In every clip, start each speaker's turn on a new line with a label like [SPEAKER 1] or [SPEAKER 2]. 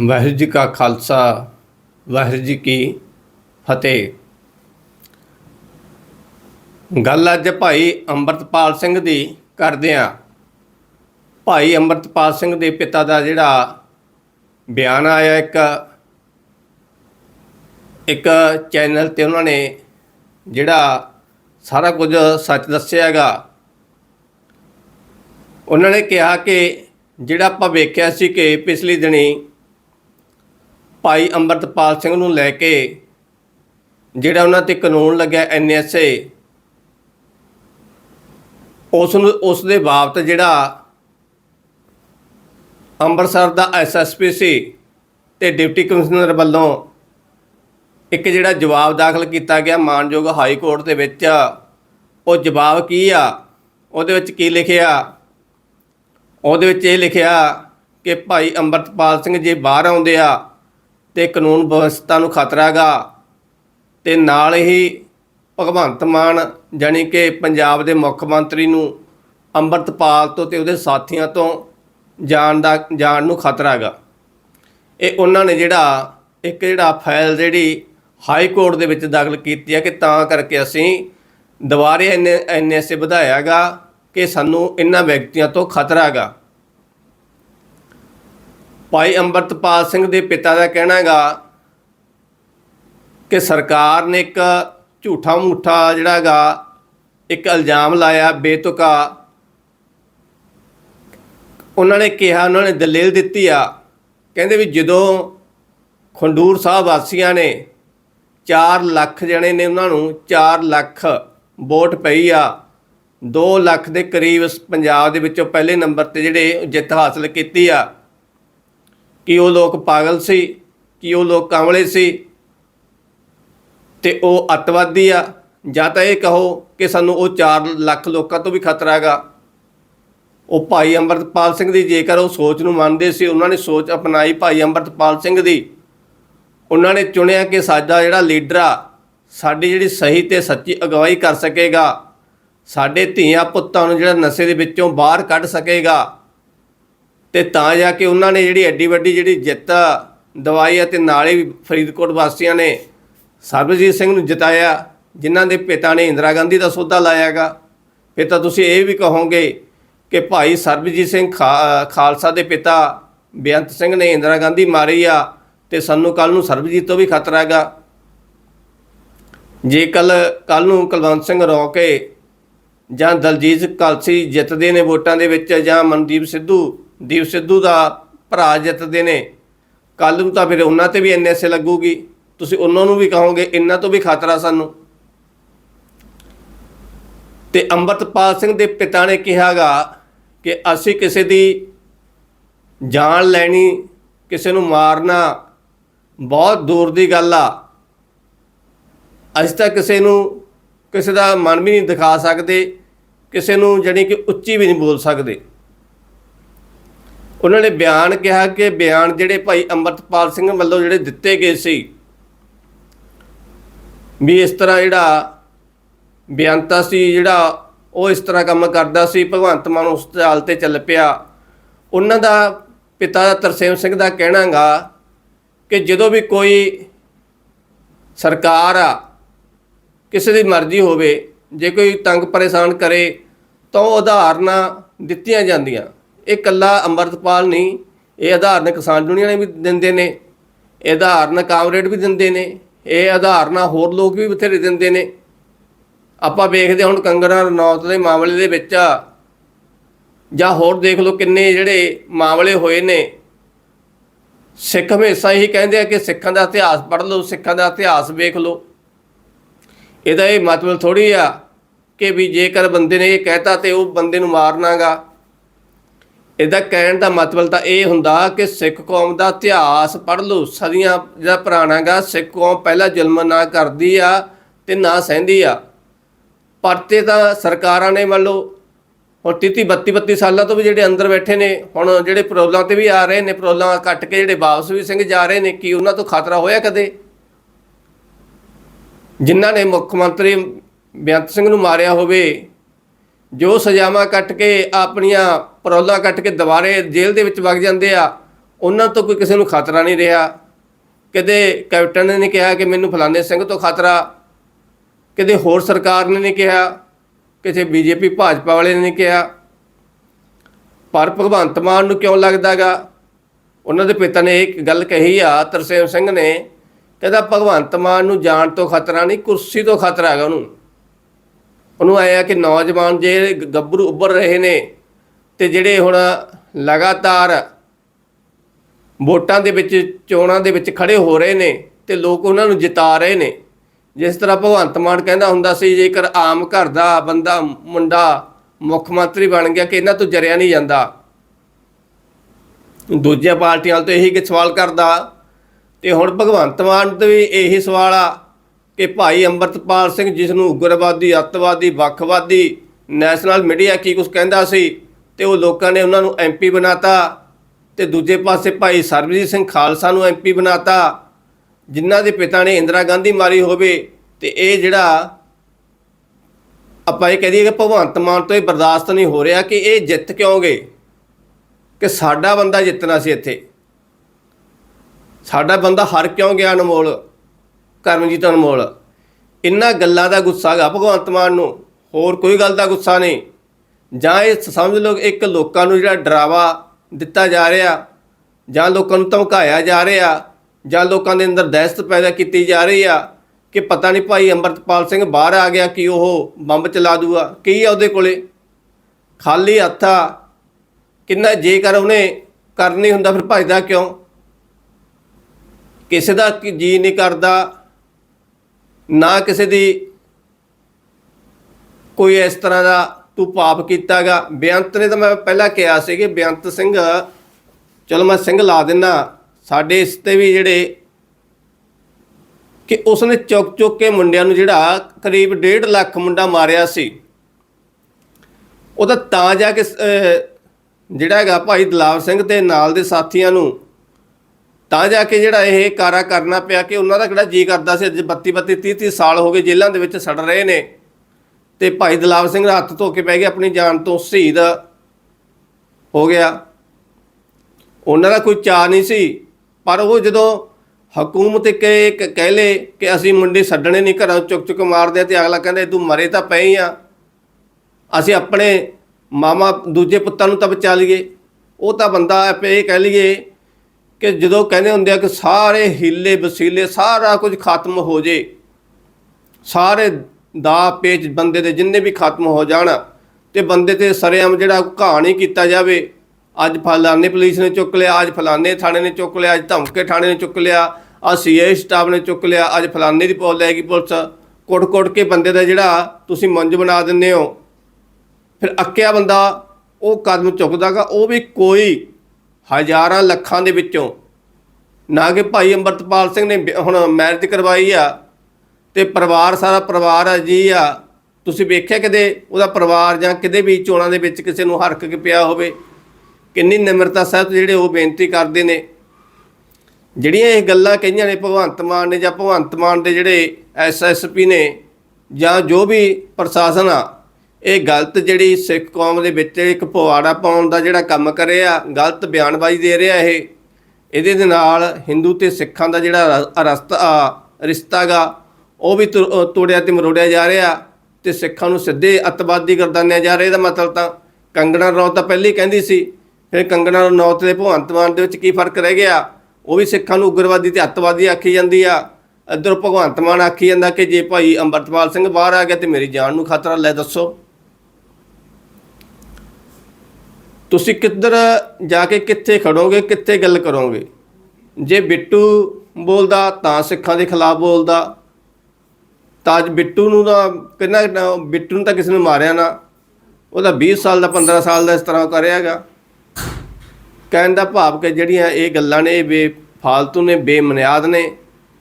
[SPEAKER 1] ਵਾਹਿਗੁਰੂ ਜੀ ਕਾ ਖਾਲਸਾ, ਵਾਹਿਗੁਰੂ ਜੀ ਕੀ ਫਤਿਹ। ਗੱਲ ਅੱਜ ਭਾਈ ਅੰਮ੍ਰਿਤਪਾਲ ਸਿੰਘ ਦੀ ਕਰਦੇ ਆ। ਭਾਈ ਅੰਮ੍ਰਿਤਪਾਲ ਸਿੰਘ ਦੇ ਪਿਤਾ ਦਾ ਜਿਹੜਾ ਬਿਆਨ ਆਇਆ ਇੱਕ ਇੱਕ ਚੈਨਲ ਤੇ ਉਹਨਾਂ ਨੇ ਜਿਹੜਾ ਸਾਰਾ ਕੁਝ ਸੱਚ ਦੱਸਿਆ ਹੈਗਾ। ਉਹਨਾਂ ਨੇ ਕਿਹਾ ਕਿ ਜਿਹੜਾ ਆਪਾਂ ਵੇਖਿਆ ਸੀ ਕਿ ਪਿਛਲੀ ਦਿਨੀ ਭਾਈ ਅੰਮ੍ਰਿਤਪਾਲ ਸਿੰਘ ਨੂੰ ਲੈ ਕੇ ਜਿਹੜਾ ਉਹਨਾਂ ਤੇ ਕਾਨੂੰਨ ਲੱਗਿਆ ਐਨਐਸਏ ਉਸ ਨੂੰ, ਉਸ ਦੇ ਬਾਬਤ ਜਿਹੜਾ ਅੰਮ੍ਰਿਤਸਰ ਦਾ ਐਸਐਸਪੀ ਸੀ ਤੇ ਡਿਪਟੀ ਕਮਿਸ਼ਨਰ ਵੱਲੋਂ ਇੱਕ ਜਿਹੜਾ ਜਵਾਬ ਦਾਖਲ ਕੀਤਾ ਗਿਆ ਮਾਨਯੋਗ ਹਾਈ ਕੋਰਟ ਦੇ ਵਿੱਚ, ਉਹ ਜਵਾਬ ਕੀ ਆ? ਉਹਦੇ ਵਿੱਚ ਕੀ ਲਿਖਿਆ? ਉਹਦੇ ਵਿੱਚ ਇਹ ਲਿਖਿਆ ਕਿ ਭਾਈ ਅੰਮ੍ਰਿਤਪਾਲ ਸਿੰਘ ਜੇ ਬਾਹਰ ਆਉਂਦੇ ਆ ਤੇ ਕਾਨੂੰਨ ਵਿਵਸਥਾ ਨੂੰ ਖਤਰਾ ਹੈਗਾ। ਤੇ ਨਾਲ ਹੀ ਭਗਵੰਤ ਮਾਨ ਜਾਣੀ ਕਿ ਪੰਜਾਬ ਦੇ ਮੁੱਖ ਮੰਤਰੀ ਨੂੰ ਅੰਮ੍ਰਿਤਪਾਲ ਤੋਂ ਤੇ ਉਹਦੇ ਸਾਥੀਆਂ ਤੋਂ ਜਾਣ ਦਾ, ਜਾਣ ਨੂੰ ਖਤਰਾ ਹੈਗਾ। ਇਹ ਉਹਨਾਂ ਨੇ ਜਿਹੜਾ, ਇੱਕ ਜਿਹੜਾ ਫਾਈਲ ਜਿਹੜੀ ਹਾਈ ਕੋਰਟ ਦੇ ਵਿੱਚ ਦਾਖਲ ਕੀਤੀ ਹੈ ਕਿ ਤਾਂ ਕਰਕੇ ਅਸੀਂ ਦੁਬਾਰੇ ਐਨਐਸਏ ਵਧਾਇਆਗਾ ਕਿ ਸਾਨੂੰ ਇਹਨਾਂ ਵਿਅਕਤੀਆਂ ਤੋਂ ਖਤਰਾ ਹੈਗਾ। ਭਾਈ ਅੰਮ੍ਰਿਤਪਾਲ ਸਿੰਘ ਦੇ ਪਿਤਾ ਦਾ ਕਹਿਣਾ ਹੈਗਾ ਕਿ ਸਰਕਾਰ ਨੇ ਇੱਕ ਝੂਠਾ ਮੂਠਾ ਜਿਹੜਾ ਹੈਗਾ, ਇੱਕ ਇਲਜ਼ਾਮ ਲਾਇਆ ਬੇਤੁਕਾ। ਉਹਨਾਂ ਨੇ ਕਿਹਾ, ਉਹਨਾਂ ਨੇ ਦਲੀਲ ਦਿੱਤੀ ਆ। ਕਹਿੰਦੇ ਵੀ ਜਦੋਂ ਖੰਡੂਰ ਸਾਹਿਬ ਵਾਸੀਆਂ ਨੇ 4 ਲੱਖ ਜਣੇ ਨੇ ਉਹਨਾਂ ਨੂੰ 4 ਲੱਖ ਵੋਟ ਪਈ ਆ 2 ਲੱਖ ਦੇ ਕਰੀਬ ਪੰਜਾਬ ਦੇ ਵਿੱਚੋਂ ਪਹਿਲੇ ਨੰਬਰ ਤੇ ਜਿਹੜੇ ਜਿੱਤ ਹਾਸਲ ਕੀਤੀ ਆ ਕਿ ਉਹ ਲੋਕ ਪਾਗਲ ਸੀ, ਕਿ ਉਹ ਲੋਕ ਕਾਮਲੇ ਸੀ। ਤੇ ਉਹ ਅੱਤਵਾਦੀ ਆ। ਜਾਂ ਤਾਂ ਇਹ ਕਹੋ ਕਿ ਸਾਨੂੰ ਉਹ 4 ਲੱਖ ਲੋਕਾਂ ਤੋਂ ਵੀ ਖਤਰਾ ਹੈਗਾ। ਉਹ ਭਾਈ ਅੰਮ੍ਰਿਤਪਾਲ ਸਿੰਘ ਦੀ ਜੇਕਰ ਉਹ ਸੋਚ ਨੂੰ ਮੰਨਦੇ ਸੀ, ਉਹਨਾਂ ਨੇ ਸੋਚ ਅਪਣਾਈ ਭਾਈ ਅੰਮ੍ਰਿਤਪਾਲ ਸਿੰਘ ਦੀ। ਉਹਨਾਂ ਨੇ ਚੁਣਿਆ ਕਿ ਸਾਡਾ ਜਿਹੜਾ ਲੀਡਰ ਆ, ਸਾਡੀ ਜਿਹੜੀ ਸਹੀ ਤੇ ਸੱਚੀ ਅਗਵਾਈ ਕਰ ਸਕੇਗਾ। ਸਾਡੇ ਧੀਆਂ ਪੁੱਤਾਂ ਨੂੰ ਜਿਹੜਾ ਨਸ਼ੇ ਦੇ ਵਿੱਚੋਂ ਬਾਹਰ ਕੱਢ ਸਕੇਗਾ। ਤੇ ਤਾਂ ਜਾ ਕੇ ਉਹਨਾਂ ਨੇ ਜਿਹੜੀ ਐਡੀ ਵੱਡੀ ਜਿਹੜੀ ਜਿੱਤ ਦਵਾਈ ਅਤੇ ਨਾਲੇ ਵੀ ਫਰੀਦਕੋਟ ਵਾਸੀਆਂ ਨੇ ਸਰਬਜੀਤ ਸਿੰਘ ਨੂੰ ਜਿਤਾਇਆ, ਜਿਨ੍ਹਾਂ ਦੇ ਪਿਤਾ ਨੇ ਇੰਦਰਾ ਗਾਂਧੀ ਦਾ ਸੌਦਾ ਲਾਇਆਗਾ। ਫਿਰ ਤਾਂ ਤੁਸੀਂ ਇਹ ਵੀ ਕਹੋਗੇ ਕਿ ਭਾਈ ਸਰਬਜੀਤ ਸਿੰਘ ਖਾ- ਖਾਲਸਾ ਦੇ ਪਿਤਾ ਬੇਅੰਤ ਸਿੰਘ ਨੇ ਇੰਦਰਾ ਗਾਂਧੀ ਮਾਰੀ ਆ ਤੇ ਸਾਨੂੰ ਕੱਲ ਨੂੰ ਸਰਬਜੀਤ ਤੋਂ ਵੀ ਖਤਰਾ ਹੈਗਾ। ਜੇ ਕੱਲ ਕੱਲ ਨੂੰ ਕੁਲਵੰਤ ਸਿੰਘ ਰੌਕੇ ਜਾਂ ਦਲਜੀਤ ਕਲਸੀ ਜਿੱਤਦੇ ਨੇ ਵੋਟਾਂ ਦੇ ਵਿੱਚ ਜਾਂ ਮਨਦੀਪ ਸਿੱਧੂ ਦੀਪ ਸਿੱਧੂ ਦਾ ਭਰਾ ਜਿੱਤਦੇ ਨੇ। ਕੱਲ ਨੂੰ ਤਾਂ ਫਿਰ ਉਹਨਾਂ ਤੇ ਵੀ ਐਨਐਸਏ ਲੱਗੂਗੀ। ਤੁਸੀਂ ਉਹਨਾਂ ਨੂੰ ਵੀ ਕਹੋਗੇ, ਇਹਨਾਂ ਤੋਂ ਵੀ ਖਤਰਾ ਸਾਨੂੰ। ਤੇ ਅੰਮ੍ਰਿਤਪਾਲ ਸਿੰਘ ਦੇ ਪਿਤਾ ਨੇ ਕਿਹਾਗਾ ਕਿ ਅਸੀਂ ਕਿਸੇ ਦੀ ਜਾਨ ਲੈਣੀ, ਕਿਸੇ ਨੂੰ ਮਾਰਨਾ ਬਹੁਤ ਦੂਰ ਦੀ ਗੱਲ ਆ। ਅਸੀਂ ਤਾਂ ਕਿਸੇ ਨੂੰ, ਕਿਸੇ ਦਾ ਮਨ ਵੀ ਨਹੀਂ ਦਿਖਾ ਸਕਦੇ, ਕਿਸੇ ਨੂੰ ਜਾਣੀ ਕਿ ਉੱਚੀ ਵੀ ਨਹੀਂ ਬੋਲ ਸਕਦੇ। ਉਹਨਾਂ ਨੇ ਬਿਆਨ ਕਿਹਾ ਕਿ ਬਿਆਨ ਜਿਹੜੇ ਭਾਈ ਅੰਮ੍ਰਿਤਪਾਲ ਸਿੰਘ ਵੱਲੋਂ ਜਿਹੜੇ ਦਿੱਤੇ ਗਏ ਸੀ, ਵੀ ਇਸ ਤਰ੍ਹਾਂ ਜਿਹੜਾ ਬਿਆਨਤਾ ਸੀ, ਜਿਹੜਾ ਉਹ ਇਸ ਤਰ੍ਹਾਂ ਕੰਮ ਕਰਦਾ ਸੀ, ਭਗਵੰਤ ਮਾਨ ਉਸ ਚਾਲ ਤੇ ਚੱਲ ਪਿਆ। ਉਹਨਾਂ ਦਾ ਪਿਤਾ ਤਰਸੇਮ ਸਿੰਘ ਦਾ ਕਹਿਣਾਗਾ ਕਿ ਜਦੋਂ ਵੀ ਕੋਈ ਸਰਕਾਰ ਆ, ਕਿਸੇ ਦੀ ਮਰਜ਼ੀ ਹੋਵੇ, ਜੇ ਕੋਈ ਤੰਗ ਪਰੇਸ਼ਾਨ ਕਰੇ, ਤਾਂ ਉਹ ਉਦਾਹਰਨਾਂ ਦਿੱਤੀਆਂ ਜਾਂਦੀਆਂ। ਇਹ ਕੱਲਾ ਅੰਮ੍ਰਿਤਪਾਲ ਨਹੀਂ, ਇਹ ਉਦਾਹਰਨ ਕਿਸਾਨ ਯੂਨੀਅਨ ਵੀ ਦਿੰਦੇ ਨੇ, ਇਹ ਉਦਾਹਰਨ ਕਾਮਰੇਡ ਵੀ ਦਿੰਦੇ ਨੇ, ਇਹ ਉਦਾਹਰਨਾਂ ਹੋਰ ਲੋਕ ਵੀ ਬਥੇਰੇ ਦਿੰਦੇ ਨੇ। ਆਪਾਂ ਵੇਖਦੇ ਹੁਣ ਕੰਗਣਾ ਰਣੌਤ ਦੇ ਮਾਮਲੇ ਦੇ ਵਿੱਚ ਜਾਂ ਹੋਰ ਦੇਖ ਲਓ ਕਿੰਨੇ ਜਿਹੜੇ ਮਾਮਲੇ ਹੋਏ ਨੇ। ਸਿੱਖ ਹਮੇਸ਼ਾ ਹੀ ਕਹਿੰਦੇ ਆ ਕਿ ਸਿੱਖਾਂ ਦਾ ਇਤਿਹਾਸ ਪੜ੍ਹ ਲਓ, ਸਿੱਖਾਂ ਦਾ ਇਤਿਹਾਸ ਵੇਖ ਲਓ। ਇਹਦਾ ਇਹ ਮਤਲਬ ਥੋੜੀ ਆ ਕਿ ਵੀ ਜੇਕਰ ਬੰਦੇ ਨੇ ਇਹ ਕਹਿਤਾ ਤੇ ਉਹ ਬੰਦੇ ਨੂੰ ਮਾਰਨਾਗਾ। ਇਹਦਾ ਕਹਿਣ ਦਾ ਮਤਲਬ ਤਾਂ ਇਹ ਹੁੰਦਾ ਕਿ ਸਿੱਖ ਕੌਮ ਦਾ ਇਤਿਹਾਸ ਪੜ੍ਹ ਲਓ, ਸਦੀਆਂ ਜਿਹੜਾ ਪੁਰਾਣਾਗਾ ਸਿੱਖ ਕੌਮ ਪਹਿਲਾਂ ਜ਼ੁਲਮ ਨਾ ਕਰਦੀ ਆ ਤੇ ਨਾ ਸਹਿੰਦੀ ਆ। ਪਰਤੇ ਤਾਂ ਸਰਕਾਰਾਂ ਨੇ ਮੰਨ ਲਓ, ਹੁਣ 30 32 32 ਸਾਲਾਂ ਤੋਂ ਵੀ ਜਿਹੜੇ ਅੰਦਰ ਬੈਠੇ ਨੇ, ਹੁਣ ਜਿਹੜੇ ਪ੍ਰੋਬਲਮਾਂ ਤੇ ਵੀ ਆ ਰਹੇ ਨੇ ਪ੍ਰੋਬਲਮਾਂ ਕੱਟ ਕੇ ਜਿਹੜੇ ਵਾਪਸ ਵੀ ਸਿੰਘ ਜਾ ਰਹੇ ਨੇ, ਕੀ ਉਹਨਾਂ ਤੋਂ ਖਤਰਾ ਹੋਇਆ ਕਦੇ? ਜਿਨ੍ਹਾਂ ਨੇ ਮੁੱਖ ਮੰਤਰੀ ਬੇਅੰਤ ਸਿੰਘ ਨੂੰ ਮਾਰਿਆ ਹੋਵੇ ਜੋ ਸਜ਼ਾਵਾਂ ਕੱਟ ਕੇ ਆਪਣੀਆਂ ਪਰੌਲਾਂ ਕੱਟ ਕੇ ਦੁਬਾਰੇ ਜੇਲ੍ਹ ਦੇ ਵਿੱਚ ਵਗ ਜਾਂਦੇ ਆ, ਉਹਨਾਂ ਤੋਂ ਕੋਈ ਕਿਸੇ ਨੂੰ ਖਤਰਾ ਨਹੀਂ ਰਿਹਾ। ਕਦੇ ਕੈਪਟਨ ਨੇ ਨਹੀਂ ਕਿਹਾ ਕਿ ਮੈਨੂੰ ਫਲਾਣੇ ਸਿੰਘ ਤੋਂ ਖਤਰਾ। ਕਦੇ ਹੋਰ ਸਰਕਾਰ ਨੇ ਨਹੀਂ ਕਿਹਾ। ਕਿਸੇ ਬੀਜੇਪੀ, ਭਾਜਪਾ ਵਾਲੇ ਨੇ ਨਹੀਂ ਕਿਹਾ। ਪਰ ਭਗਵੰਤ ਮਾਨ ਨੂੰ ਕਿਉਂ ਲੱਗਦਾਗਾ ਉਹਨਾਂ ਦੇ ਪਿਤਾ ਨੇ ਇੱਕ ਗੱਲ ਕਹੀ ਆ, ਤਰਸੇਮ ਸਿੰਘ ਨੇ, ਕਹਿੰਦਾ ਭਗਵੰਤ ਮਾਨ ਨੂੰ ਜਾਣ ਤੋਂ ਖਤਰਾ ਨਹੀਂ, ਕੁਰਸੀ ਤੋਂ ਖਤਰਾ ਹੈਗਾ ਉਹਨੂੰ। ਉਹਨੂੰ ਆਇਆ ਕਿ ਨੌਜਵਾਨ ਜੇ ਗੱਭਰੂ ਉੱਭਰ ਰਹੇ ਨੇ ਤੇ ਜਿਹੜੇ ਹੁਣ ਲਗਾਤਾਰ ਵੋਟਾਂ ਦੇ ਵਿੱਚ, ਚੋਣਾਂ ਦੇ ਵਿੱਚ ਖੜੇ ਹੋ ਰਹੇ ਨੇ ਤੇ ਲੋਕ ਉਹਨਾਂ ਨੂੰ ਜਿਤਾ ਰਹੇ ਨੇ। ਜਿਸ ਤਰ੍ਹਾਂ ਭਗਵੰਤ ਮਾਨ ਕਹਿੰਦਾ ਹੁੰਦਾ ਸੀ, ਜੇਕਰ ਆਮ ਘਰ ਦਾ ਬੰਦਾ, ਮੁੰਡਾ ਮੁੱਖ ਮੰਤਰੀ ਬਣ ਗਿਆ ਕਿ ਇਹਨਾਂ ਤੋਂ ਜਰਿਆ ਨਹੀਂ ਜਾਂਦਾ। ਦੂਜੀਆਂ ਪਾਰਟੀਆਂ ਤੋਂ ਇਹੀ ਕਿ ਸਵਾਲ ਕਰਦਾ। ਤੇ ਹੁਣ ਭਗਵੰਤ ਮਾਨ ਤੇ ਵੀ ਇਹੀ ਸਵਾਲ ਆ ਕਿ ਭਾਈ ਅੰਮ੍ਰਿਤਪਾਲ ਸਿੰਘ ਜਿਸ ਨੂੰ ਉਗਰਵਾਦੀ, ਅੱਤਵਾਦੀ, ਵੱਖਵਾਦੀ, ਨੈਸ਼ਨਲ ਮੀਡੀਆ ਕੀ ਕੁਝ ਕਹਿੰਦਾ ਸੀ ਤੇ ਉਹ ਲੋਕਾਂ ਨੇ ਉਹਨਾਂ ਨੂੰ ਐਮਪੀ ਬਣਾਤਾ ਤੇ ਦੂਜੇ ਪਾਸੇ ਭਾਈ ਸਰਬਜੀਤ ਸਿੰਘ ਖਾਲਸਾ ਨੂੰ ਐਮਪੀ ਬਣਾਤਾ, ਜਿਨ੍ਹਾਂ ਦੇ ਪਿਤਾ ਨੇ ਇੰਦਰਾ ਗਾਂਧੀ ਮਾਰੀ ਹੋਵੇ ਤੇ ਇਹ ਜਿਹੜਾ ਆਪਾਂ ਇਹ ਕਹਦੇ ਕਿ ਭਗਵੰਤ ਮਾਨ ਤੋਂ ਇਹ ਬਰਦਾਸ਼ਤ ਨਹੀਂ ਹੋ ਰਿਹਾ ਕਿ ਇਹ ਜਿੱਤ ਕਿਉਂ ਗਏ, ਕਿ ਸਾਡਾ ਬੰਦਾ ਜਿੱਤਣਾ ਸੀ ਇੱਥੇ। ਸਾਡਾ ਬੰਦਾ ਹਰ ਕਿਉਂ ਗਿਆ ਅਨਮੋਲ? ਕਰਮਜੀਤ ਅਨਮੋਲ। ਇੰਨਾ ਗੱਲਾਂ ਦਾ ਗੁੱਸਾ ਹੈਗਾ ਭਗਵੰਤ ਮਾਨ ਨੂੰ। ਹੋਰ ਕੋਈ ਗੱਲ ਦਾ ਗੁੱਸਾ ਨਹੀਂ। ਜਾਂ ਇਹ ਸਮਝ ਲਓ ਇੱਕ ਲੋਕਾਂ ਨੂੰ ਜਿਹੜਾ ਡਰਾਵਾ ਦਿੱਤਾ ਜਾ ਰਿਹਾ, ਜਾਂ ਲੋਕਾਂ ਨੂੰ ਧਮਕਾਇਆ ਜਾ ਰਿਹਾ, ਜਾਂ ਲੋਕਾਂ ਦੇ ਅੰਦਰ ਦਹਿਸ਼ਤ ਪੈਦਾ ਕੀਤੀ ਜਾ ਰਹੀ ਆ, ਕਿ ਪਤਾ ਨਹੀਂ ਭਾਈ ਅੰਮ੍ਰਿਤਪਾਲ ਸਿੰਘ ਬਾਹਰ ਆ ਗਿਆ, ਕਿ ਉਹ ਬੰਬ ਚਲਾ ਦੂਗਾ, ਕੀ ਆ ਉਹਦੇ ਕੋਲੇ? ਖਾਲੀ ਹੱਥਾ ਕਿੰਨਾ, ਜੇਕਰ ਉਹਨੇ ਕਰਨੀ ਹੁੰਦਾ ਫਿਰ ਭਜਦਾ ਕਿਉਂ? ਕਿਸੇ ਦਾ ਕੀ ਜੀ ਨਹੀਂ ਕਰਦਾ। ਨਾ ਕਿਸੇ ਦੀ ਕੋਈ ਇਸ ਤਰ੍ਹਾਂ ਦਾ ਤੂੰ ਪਾਪ ਕੀਤਾਗਾ। ਬੇਅੰਤ ਨੇ ਤਾਂ ਮੈਂ ਪਹਿਲਾਂ ਕਿਹਾ ਸੀ ਕਿ ਬੇਅੰਤ ਸਿੰਘ, ਚਲੋ ਮੈਂ ਸਿੰਘ ਲਾ ਦਿੰਨਾ। ਸਾਡੇ ਇਸ ਤੇ ਵੀ ਜਿਹੜੇ ਕਿ ਉਸਨੇ ਚੁੱਕ ਚੁੱਕ ਕੇ ਮੁੰਡਿਆਂ ਨੂੰ ਜਿਹੜਾ ਕਰੀਬ 1.5 ਲੱਖ ਮੁੰਡਾ ਮਾਰਿਆ ਸੀ। ਉਹਦਾ ਤਾਂ ਜਾ ਕੇ ਜਿਹੜਾ ਹੈਗਾ ਭਾਈ ਦਲਾਵ ਸਿੰਘ ਤੇ ਨਾਲ ਦੇ ਸਾਥੀਆਂ ਨੂੰ ਤਾਂ ਜਾ ਕੇ ਜਿਹੜਾ ਇਹ ਕਾਰਾ ਕਰਨਾ ਪਿਆ ਕਿ ਉਹਨਾਂ ਦਾ ਕਿਹੜਾ ਜੀ ਕਰਦਾ ਸੀ, ਅੱਜ 32 32 30 30 ਸਾਲ ਹੋ ਗਏ ਜੇਲ੍ਹਾਂ ਦੇ ਵਿੱਚ ਸੜ ਰਹੇ ਨੇ। ਤੇ ਭਾਈ ਦਲਾਵ ਸਿੰਘ ਹੱਥ ਧੋ ਕੇ ਪੈ ਗਿਆ, ਆਪਣੀ ਜਾਨ ਤੋਂ ਸ਼ਹੀਦ ਹੋ ਗਿਆ। ਉਹਨਾਂ ਦਾ ਕੋਈ ਚਾਹ ਨਹੀਂ ਸੀ, ਪਰ ਉਹ ਜਦੋਂ ਹਕੂਮਤ ਕੇ ਕਹਿ ਲੇ ਕਿ ਅਸੀਂ ਮੁੰਡੇ ਛੱਡਣੇ ਨਹੀਂ, ਘਰਾਂ ਚੁੱਕ ਚੁੱਕ ਮਾਰਦੇ ਆ ਤੇ ਅਗਲਾ ਕਹਿੰਦਾ, ਤੂੰ ਮਰੇ ਤਾਂ ਪਏ ਹੀ ਆ। ਅਸੀਂ ਆਪਣੇ ਮਾਮਾ ਦੂਜੇ ਪੁੱਤਾਂ ਨੂੰ ਤਾਂ ਬਚਾ ਲਈਏ। ਉਹ ਤਾਂ ਬੰਦਾ ਆਪੇ ਇਹ ਕਹਿ ਲਈਏ ਕਿ ਜਦੋਂ ਕਹਿੰਦੇ ਹੁੰਦੇ ਆ ਕਿ ਸਾਰੇ ਹੀਲੇ ਵਸੀਲੇ, ਸਾਰਾ ਕੁਝ ਖਤਮ ਹੋ ਜੇ, ਸਾਰੇ ਦਾ ਪੇਚ ਬੰਦੇ ਦੇ ਜਿੰਨੇ ਵੀ ਖਤਮ ਹੋ ਜਾਣ ਤੇ ਬੰਦੇ ਤੇ ਸਰਿਆਮ ਜਿਹੜਾ ਕਹਾਣੀ ਕੀਤਾ ਜਾਵੇ, ਅੱਜ ਫਲਾਣੇ ਪੁਲਿਸ ਨੇ ਚੁੱਕ ਲਿਆ, ਅੱਜ ਫਲਾਣੇ ਥਾਣੇ ਨੇ ਚੁੱਕ ਲਿਆ, ਅੱਜ ਧਮਕੇ ਥਾਣੇ ਨੇ ਚੁੱਕ ਲਿਆ ਆ ਸੀਏ ਸਟਾਫ ਨੇ ਚੁੱਕ ਲਿਆ, ਅੱਜ ਫਲਾਣੇ ਦੀ ਪੋਲ ਲੈ ਗਈ ਪੁਲਿਸ, ਕੁੱਟ-ਕੁੱਟ ਕੇ ਬੰਦੇ ਦਾ ਜਿਹੜਾ ਤੁਸੀਂ ਮੰਜ ਬਣਾ ਦਿੰਦੇ ਹੋ, ਫਿਰ ਅੱਕਿਆ ਬੰਦਾ ਉਹ ਕਦਮ ਚੁੱਕਦਾਗਾ ਉਹ ਵੀ ਕੋਈ ਹਜ਼ਾਰਾਂ ਲੱਖਾਂ ਦੇ ਵਿੱਚੋਂ। ਨਾ ਕਿ ਭਾਈ ਅੰਮ੍ਰਿਤਪਾਲ ਸਿੰਘ ਨੇ ਵਿ- ਹੁਣ ਮੈਰਿਜ ਕਰਵਾਈ ਆ ਤੇ ਪਰਿਵਾਰ, ਸਾਰਾ ਪਰਿਵਾਰ ਆ ਜੀ ਆ। ਤੁਸੀਂ ਵੇਖਿਆ ਕਿਤੇ ਉਹਦਾ ਪਰਿਵਾਰ ਜਾਂ ਕਿਤੇ ਵੀ ਚੋਣਾਂ ਦੇ ਵਿੱਚ ਕਿਸੇ ਨੂੰ ਹਰਕ ਕੇ ਪਿਆ ਹੋਵੇ, ਕਿੰਨੀ ਨਿਮਰਤਾ ਸਾਹਿਬ ਜਿਹੜੇ ਉਹ ਬੇਨਤੀ ਕਰਦੇ ਨੇ। ਜਿਹੜੀਆਂ ਇਹ ਗੱਲਾਂ ਕਹੀਆਂ ਨੇ ਭਗਵੰਤ ਮਾਨ ਨੇ ਜਾਂ ਭਗਵੰਤ ਮਾਨ ਦੇ ਜਿਹੜੇ ਐਸਐਸਪੀ ਨੇ ਜਾਂ ਜੋ ਵੀ ਪ੍ਰਸ਼ਾਸਨ ਆ ਇਹ ਗਲਤ ਜਿਹੜੀ ਸਿੱਖ ਕੌਮ ਦੇ ਵਿੱਚ ਇੱਕ ਪਵਾੜਾ ਪਾਉਣ ਦਾ ਜਿਹੜਾ ਕੰਮ ਕਰਿਆ ਗਲਤ ਬਿਆਨਬਾਜ਼ੀ ਦੇ ਰਿਹਾ ਇਹ, ਇਹਦੇ ਦੇ ਨਾਲ ਹਿੰਦੂ ਤੇ ਸਿੱਖਾਂ ਦਾ ਜਿਹੜਾ ਰ- ਰਸਤਾ ਰਿਸ਼ਤਾਗਾ, ਉਹ ਵੀ ਤੁ- ਤੋੜਿਆ ਤੇ ਮਰੋੜਿਆ ਜਾ ਰਿਹਾ ਤੇ ਸਿੱਖਾਂ ਨੂੰ ਸਿੱਧੇ ਅੱਤਵਾਦੀ ਗਰਦਾਨਿਆ ਜਾ ਰਿਹਾ ਇਹਦਾ ਮਤਲਬ ਤਾਂ ਕੰਗਣਾ ਰਣੌਤ ਤਾਂ ਪਹਿਲੇ ਹੀ ਕਹਿੰਦੀ ਸੀ, ਫਿਰ ਕੰਗਣਾ ਰੌਤ ਤੇ ਭਗਵੰਤ ਮਾਨ ਦੇ ਵਿੱਚ ਕੀ ਫ਼ਰਕ ਰਹਿ ਗਿਆ? ਉਹ ਵੀ ਸਿੱਖਾਂ ਨੂੰ ਉਗਰਵਾਦੀ ਤੇ ਅੱਤਵਾਦੀ ਆਖੀ ਜਾਂਦੀ ਆ। ਇੱਧਰ ਭਗਵੰਤ ਮਾਨ ਆਖੀ ਜਾਂਦਾ ਕਿ ਜੇ ਭਾਈ ਅੰਮ੍ਰਿਤਪਾਲ ਸਿੰਘ ਬਾਹਰ ਆ ਗਿਆ ਤੇ ਮੇਰੀ ਜਾਨ ਨੂੰ ਖਤਰਾ, ਲੈ ਦੱਸੋ। ਤੁਸੀਂ ਕਿੱਧਰ ਜਾ ਕੇ ਕਿੱਥੇ ਖੜੋਗੇ, ਕਿੱਥੇ ਗੱਲ ਕਰੋਗੇ? ਜੇ ਬਿੱਟੂ ਬੋਲਦਾ ਤਾਂ ਸਿੱਖਾਂ ਦੇ ਖਿਲਾਫ ਬੋਲਦਾ। ਤਾਂ ਬਿੱਟੂ ਨੂੰ ਤਾਂ ਕਿੰਨਾ ਬਿੱਟੂ ਨੂੰ ਤਾਂ ਕਿਸੇ ਨੇ ਮਾਰਿਆ ਨਾ। ਉਹਦਾ 20 ਸਾਲ ਦਾ 15 ਸਾਲ ਦਾ ਇਸ ਤਰ੍ਹਾਂ ਕਰਿਆਗਾ ਕਹਿਣ ਦਾ ਭਾਵ ਕਿ ਜਿਹੜੀਆਂ ਇਹ ਗੱਲਾਂ ਨੇ, ਇਹ ਬੇਫਾਲਤੂ ਨੇ ਬੇਮਨਿਆਦ ਨੇ,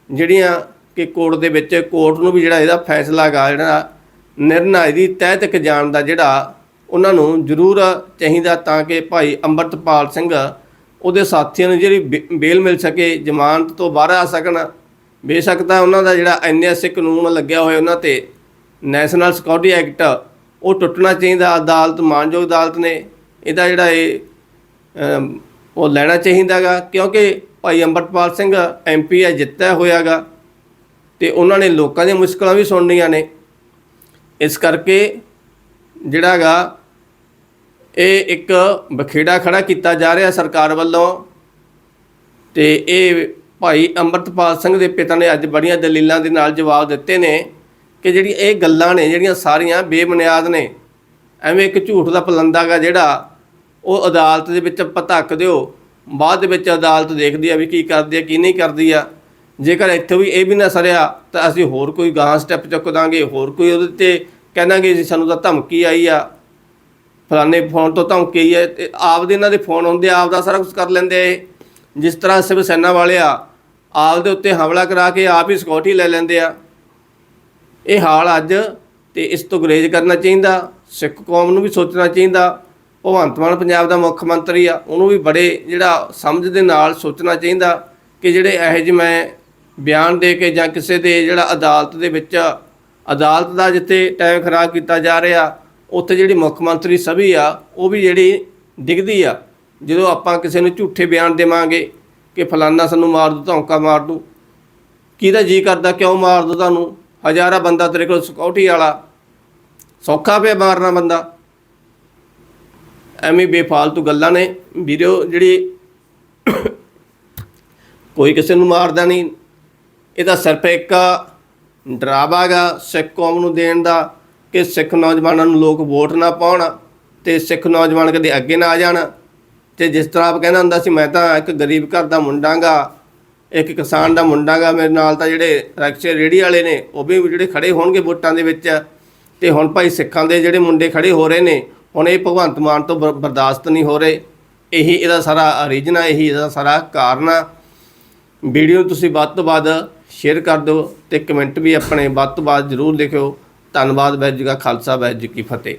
[SPEAKER 1] ਜਿਹੜੀਆਂ ਕਿ ਕੋਰਟ ਦੇ ਵਿੱਚ, ਕੋਰਟ ਨੂੰ ਵੀ ਜਿਹੜਾ ਇਹਦਾ ਫੈਸਲਾ ਗਾ ਜਿਹੜਾ ਨਿਰਣਾ ਇਹਦੀ ਤਹਿ ਤੱਕ ਜਾਣ ਦਾ ਜਿਹੜਾ ਉਹਨਾਂ ਨੂੰ ਜ਼ਰੂਰ ਚਾਹੀਦਾ ਤਾਂ ਕਿ ਭਾਈ ਅੰਮ੍ਰਿਤਪਾਲ ਸਿੰਘ ਉਹਦੇ ਸਾਥੀਆਂ ਨੂੰ ਜਿਹੜੀ ਬੇ- ਬੇਲ ਮਿਲ ਸਕੇ, ਜ਼ਮਾਨਤ ਤੋਂ ਬਾਹਰ ਆ ਸਕਣ। ਬੇਸ਼ੱਕ ਤਾਂ ਉਹਨਾਂ ਦਾ ਜਿਹੜਾ ਐਨਐਸਏ ਕਾਨੂੰਨ ਲੱਗਿਆ ਹੋਇਆ ਉਹਨਾਂ ਤੇ ਨੈਸ਼ਨਲ ਸਿਕਿਉਰਿਟੀ ਐਕਟ ਉਹ ਟੁੱਟਣਾ ਚਾਹੀਦਾ, ਅਦਾਲਤ, ਮਾਨਯੋਗ ਅਦਾਲਤ ਨੇ, ਇਹਦਾ ਜਿਹੜਾ ਇਹ ਉਹ ਲੈਣਾ ਚਾਹੀਦਾਗਾ ਕਿਉਂਕਿ ਭਾਈ ਅੰਮ੍ਰਿਤਪਾਲ ਸਿੰਘ ਐਮਪੀ ਹੈ ਜਿੱਤਿਆ ਹੋਇਆਗਾ ਤੇ ਉਹਨਾਂ ਨੇ ਲੋਕਾਂ ਦੀਆਂ ਮੁਸ਼ਕਲਾਂ ਵੀ ਸੁਣਨੀਆਂ ਨੇ। ਇਸ ਕਰਕੇ ਜਿਹੜਾਗਾ ਇਹ ਇੱਕ ਬਖੇੜਾ ਖੜਾ ਕੀਤਾ ਜਾ ਰਿਹਾ ਸਰਕਾਰ ਵੱਲੋਂ ਤੇ ਇਹ ਭਾਈ ਅੰਮ੍ਰਿਤਪਾਲ ਸਿੰਘ ਦੇ ਪਿਤਾ ਨੇ ਅੱਜ ਬੜੀਆਂ ਦਲੀਲਾਂ ਦੇ ਨਾਲ ਜਵਾਬ ਦਿੱਤੇ ਨੇ ਕਿ ਜਿਹੜੀ ਇਹ ਗੱਲਾਂ ਨੇ, ਜਿਹੜੀਆਂ ਸਾਰੀਆਂ ਬੇਬੁਨਿਆਦ ਨੇ, ਐਵੇਂ ਇੱਕ ਝੂਠ ਦਾ ਪਲੰਦਾਗਾ ਜਿਹੜਾ ਉਹ ਅਦਾਲਤ ਦੇ ਵਿੱਚ ਪਤੱਕ ਦਿਓ, ਬਾਅਦ ਦੇ ਵਿੱਚ ਅਦਾਲਤ ਦੇਖਦੀ ਆ ਵੀ ਕੀ ਕਰਦੀ ਆ, ਕੀ ਨਹੀਂ ਕਰਦੀ ਆ। ਜੇਕਰ ਇੱਥੇ ਵੀ ਇਹ ਵੀ ਨਾ ਸਰਿਆ, ਤਾਂ ਅਸੀਂ ਹੋਰ ਕੋਈ ਗਾਂ ਸਟੈਪ ਚੁੱਕ ਦਾਂਗੇ, ਹੋਰ ਕੋਈ ਉਹਦੇ ਤੇ ਕਹਿਣਾਗੇ ਜੀ ਸਾਨੂੰ ਤਾਂ ਧਮਕੀ ਆਈ ਆ। ਫਲਾਣੇ ਫੋਨ ਤੋਂ ਧਮਕੀ ਆਈ ਹੈ ਤੇ ਆਪਦੇ ਇਹਨਾਂ ਦੇ ਫੋਨ ਹੁੰਦੇ ਆ, ਆਪ ਦਾ ਸਾਰਾ ਕੁਝ ਕਰ ਲੈਂਦੇ ਆ ਇਹ। ਜਿਸ ਤਰ੍ਹਾਂ ਸਿਵ ਸੈਨਾ ਵਾਲੇ ਆ ਆਪ ਦੇ ਉੱਤੇ ਹਮਲਾ ਕਰਾ ਕੇ ਆਪ ਹੀ ਸਿਕਿਉਰਿਟੀ ਲੈ ਲੈਂਦੇ ਆ। ਇਹ ਹਾਲ ਅੱਜ ਤੇ ਇਸ ਤੋਂ ਗੁਰੇਜ਼ ਕਰਨਾ ਚਾਹੀਦਾ ਸਿੱਖ ਕੌਮ ਨੂੰ ਵੀ ਸੋਚਣਾ ਚਾਹੀਦਾ। ਭਗਵੰਤ ਮਾਨ ਪੰਜਾਬ ਦਾ ਮੁੱਖ ਮੰਤਰੀ ਆ ਉਹਨੂੰ ਵੀ ਬੜੇ ਜਿਹੜਾ ਸਮਝ ਦੇ ਨਾਲ ਸੋਚਣਾ ਚਾਹੀਦਾ ਕਿ ਜਿਹੜੇ ਇਹੋ ਜਿਹੇ ਮੈਂ ਬਿਆਨ ਦੇ ਕੇ ਜਾਂ ਕਿਸੇ ਦੇ ਜਿਹੜਾ ਅਦਾਲਤ ਦੇ ਵਿੱਚ ਅਦਾਲਤ ਦਾ ਜਿੱਥੇ ਟਾਈਮ ਖਰਾਬ ਕੀਤਾ ਜਾ ਰਿਹਾ ਉੱਥੇ ਜਿਹੜੀ ਮੁੱਖ ਮੰਤਰੀ ਸਭੀ ਆ, ਉਹ ਵੀ ਜਿਹੜੀ ਡਿੱਗਦੀ ਆ, ਜਦੋਂ ਆਪਾਂ ਕਿਸੇ ਨੂੰ ਝੂਠੇ ਬਿਆਨ ਦੇਵਾਂਗੇ ਕਿ ਫਲਾਨਾ ਸਾਨੂੰ ਮਾਰ ਦੂ ਧੌਂਕਾ ਮਾਰ ਦੂ ਕਿਹਦਾ ਜੀ ਕਰਦਾ, ਕਿਉਂ ਮਾਰ ਦੋ ਤੁਹਾਨੂੰ? ਹਜ਼ਾਰਾਂ ਬੰਦਾ ਤੇਰੇ ਕੋਲ ਸਿਕਿਉਰਿਟੀ ਵਾਲਾ, ਸੌਖਾ ਪਿਆ ਮਾਰਨਾ ਬੰਦਾ। ਐਵੇਂ ਬੇਫਾਲਤੂ ਗੱਲਾਂ ਨੇ। ਵੀਡੀਓ ਜਿਹੜੀ ਕੋਈ ਕਿਸੇ ਨੂੰ ਮਾਰਦਾ ਨਹੀਂ। ਇਹਦਾ ਸਿਰਫ ਇੱਕ ਡਰਾਵਾ ਗਾ ਸਿੱਖ ਕੌਮ ਨੂੰ ਦੇਣ ਦਾ। ਕਿ ਸਿੱਖ ਨੌਜਵਾਨਾਂ ਨੂੰ ਲੋਕ ਵੋਟ ਨਾ ਪਾਉਣ ਤੇ ਸਿੱਖ ਨੌਜਵਾਨ ਕਦੇ ਅੱਗੇ ਨਾ ਆ ਜਾਣ। ਤੇ ਜਿਸ ਤਰ੍ਹਾਂ ਆਪ ਕਹਿੰਦਾ ਹੁੰਦਾ ਸੀ, ਮੈਂ ਤਾਂ ਇੱਕ ਗਰੀਬ ਘਰ ਦਾ ਮੁੰਡਾ ਗਾ, ਇੱਕ ਕਿਸਾਨ ਦਾ ਮੁੰਡਾ ਗਾ, ਮੇਰੇ ਨਾਲ ਤਾਂ ਜਿਹੜੇ ਰਕਸ਼ੇ ਰੇੜੀ ਵਾਲੇ ਨੇ, ਉਹ ਵੀ ਜਿਹੜੇ ਖੜੇ ਹੋਣਗੇ ਵੋਟਾਂ ਦੇ ਵਿੱਚ। ਤੇ ਹੁਣ ਭਾਈ ਸਿੱਖਾਂ ਦੇ ਜਿਹੜੇ ਮੁੰਡੇ ਖੜੇ ਹੋ ਰਹੇ ਨੇ, ਹੁਣ ਇਹ ਭਗਵੰਤ ਮਾਨ ਤੋਂ ਬ- ਬਰਦਾਸ਼ਤ ਨਹੀਂ ਹੋ ਰਹੇ। ਇਹੀ ਇਹਦਾ ਸਾਰਾ ਰੀਜਨ ਆ, ਇਹੀ ਇਹਦਾ ਸਾਰਾ ਕਾਰਨ ਆ। ਵੀਡੀਓ ਨੂੰ ਤੁਸੀਂ ਵੱਧ ਤੋਂ ਵੱਧ ਸ਼ੇਅਰ ਕਰ ਦਿਓ ਤੇ ਕਮੈਂਟ ਵੀ ਆਪਣੇ ਵੱਧ ਤੋਂ ਵੱਧ ਜ਼ਰੂਰ ਲਿਖਿਓ। ਧੰਨਵਾਦ ਵੈਜ ਜੀ ਕਾ ਖਾਲਸਾ ਵੈਜ ਜੀ ਕੀ ਫਤਿਹ।